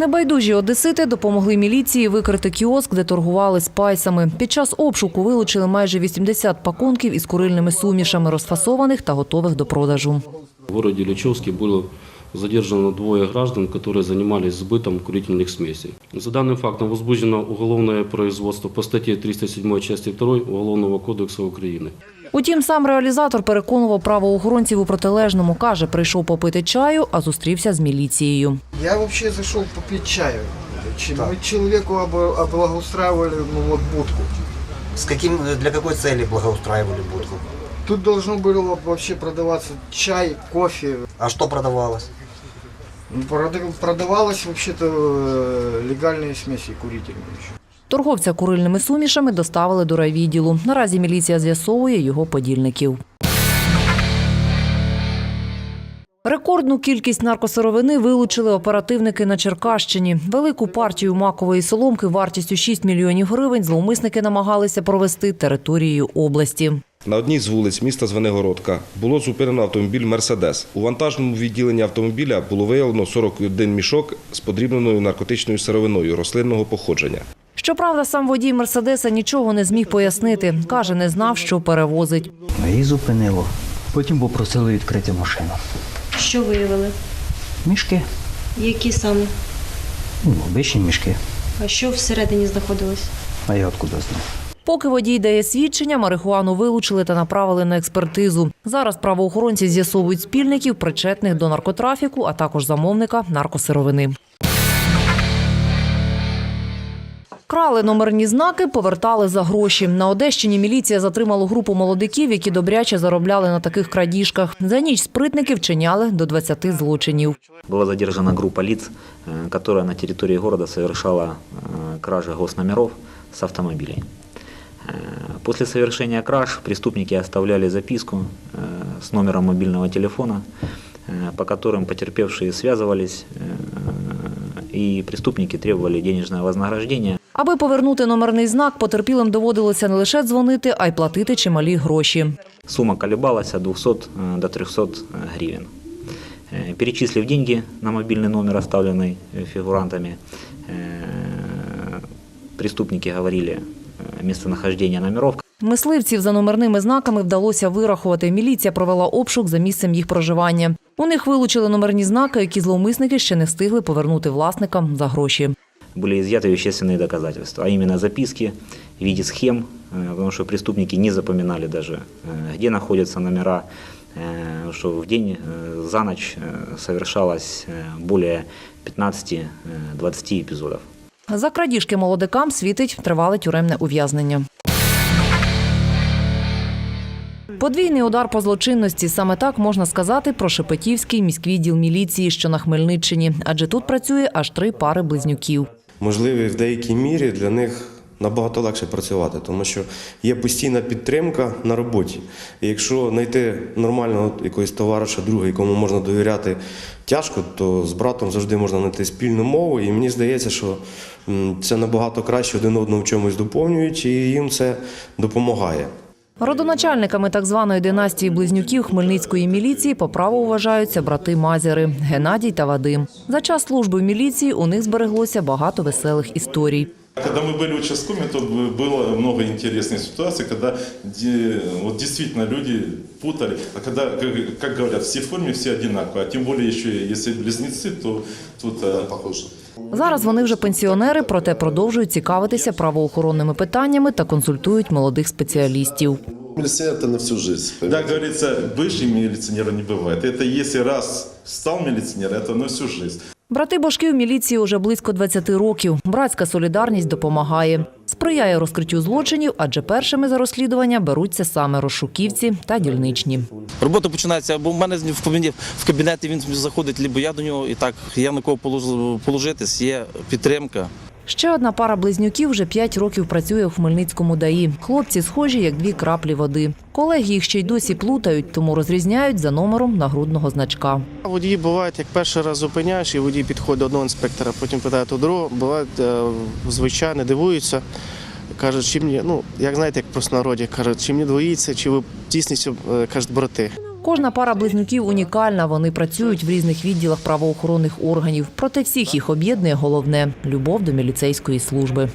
Небайдужі одесити допомогли міліції викрити кіоск, де торгували спайсами. Під час обшуку вилучили майже 80 пакунків із курильними сумішами, розфасованих та готових до продажу. В городе Ильичевске было задержано двое граждан, которые занимались сбытом курительных смесей. За данным фактом возбуждено уголовное производство по статье 307 части 2 Уголовного кодекса Украины. Утім, сам реалізатор переконував правоохоронців у протилежному. Каже, прийшов попити чаю, а зустрівся з міліцією. Я вообще зашел попить чаю. Чи- Мы человеку обо- облагоустраивали ну, вот будку. С каким, для какой цели благоустраивали будку? Тут должно было вообще продаваться чай, кофе. А что продавалось? Ну, прода- Продавалось вообще-то э, легальные смеси курительные еще. Торговця курильними сумішами доставили до райвідділу. Наразі міліція з'ясовує його подільників. Рекордну кількість наркосировини вилучили оперативники на Черкащині. Велику партію макової соломки вартістю 6 мільйонів гривень зловмисники намагалися провести територією області. На одній з вулиць міста Звенигородка було зупинено автомобіль Мерседес. У вантажному відділенні автомобіля було виявлено 41 мішок з подрібненою наркотичною сировиною рослинного походження. Щоправда, сам водій Мерседеса нічого не зміг пояснити. Каже, не знав, що перевозить. Її зупинило. Потім попросили відкрити машину. Що виявили? Мішки, Які саме? ну, обичні мішки. А що всередині знаходилось? А я откуда знав? Поки водій дає свідчення, марихуану вилучили та направили на експертизу. Зараз правоохоронці з'ясовують спільників, причетних до наркотрафіку, а також замовника наркосировини. Крали номерні знаки, повертали за гроші. На Одещині міліція затримала групу молодиків, які добряче заробляли на таких крадіжках. За ніч спритники вчиняли до 20 злочинів. Была задержана группа лиц, э, которая на территории города совершала э, кражи госномеров с автомобилей. Э, После совершения краж преступники оставляли записку э, с номером мобильного телефона, э, по которым потерпевшие связывались, э, и преступники требовали денежное вознаграждение. Аби повернути номерний знак, потерпілим доводилося не лише дзвонити, а й платити чималі гроші. Сумма колебалась от 200 э, до 300 гривен. Э, Перечислив деньги на мобильный номер, оставленный э, фигурантами, э, преступники говорили э, местонахождение номеров, Мисливців за номерними знаками вдалося вирахувати. Міліція провела обшук за місцем їх проживання. У них вилучили номерні знаки, які зловмисники ще не встигли повернути власникам за гроші. были изъяты вещественные доказательства, а именно записки в виде схем, э, потому что преступники не запоминали даже, э, где находятся номера, э, что в день, э, за ночь э, совершалось э, более 15-20 эпизодов. За крадіжки молодикам світить тривале тюремне ув'язнення. Подвійний удар по злочинності саме так можна сказати про Шепетівський міськвідділ міліції, що на Хмельниччині, адже тут працює аж три пари близнюків. можливо, в деякій мірі для них набагато легше працювати, тому що є постійна підтримка на роботі. І якщо знайти нормального якогось товариша, друга, якому можна довіряти тяжко, то з братом завжди можна знайти спільну мову. І мені здається, що це набагато краще один одного в чомусь доповнюють, і їм це допомагає. Родоначальниками так званої династії близнюків Хмельницької міліції по праву вважаються брати Мазяри Геннадій та Вадим. За час служби в міліції у них збереглося багато веселих історій. Когда мы были участковыми, то было много интересных ситуаций, когда де- вот действительно люди путали. А когда, как, как говорят, все в форме, все одинаковые. А тем более еще, если близнецы, то тут э, похоже. Зараз вони вже пенсіонери, проте продовжують цікавитися правоохоронними питаннями та консультують молодих спеціалістів. Милиционер это на всю жизнь. Да, говорится, бывший милиционера не бывает. Это если раз стал милиционером, это на всю жизнь. Брати Башки в міліції уже близько 20 років. Братська солідарність допомагає. Сприяє розкриттю злочинів, адже першими за розслідування беруться саме розшуківці та дільничні. Робота починається, або в мене в кабінеті він заходить, лібо я до нього, і так я на кого положитись, є підтримка. Ще одна пара близнюків вже 5 років працює у Хмельницькому ДАІ. Хлопці схожі, як дві краплі води. Колеги їх ще й досі плутають, тому розрізняють за номером нагрудного значка. Водії бувають, як перший раз зупиняєш, і водій підходить до одного інспектора, потім питає до другого. Бувають, е, звичайно, дивуються. Кажуть, чи мені, ну, як знаєте, як просто народі, кажуть, чи мені двоїться, чи ви дійсно кажуть, брати. Кожна пара близнюків унікальна. Вони працюють в різних відділах правоохоронних органів. Проте всіх їх об'єднує головне любов до міліцейської служби.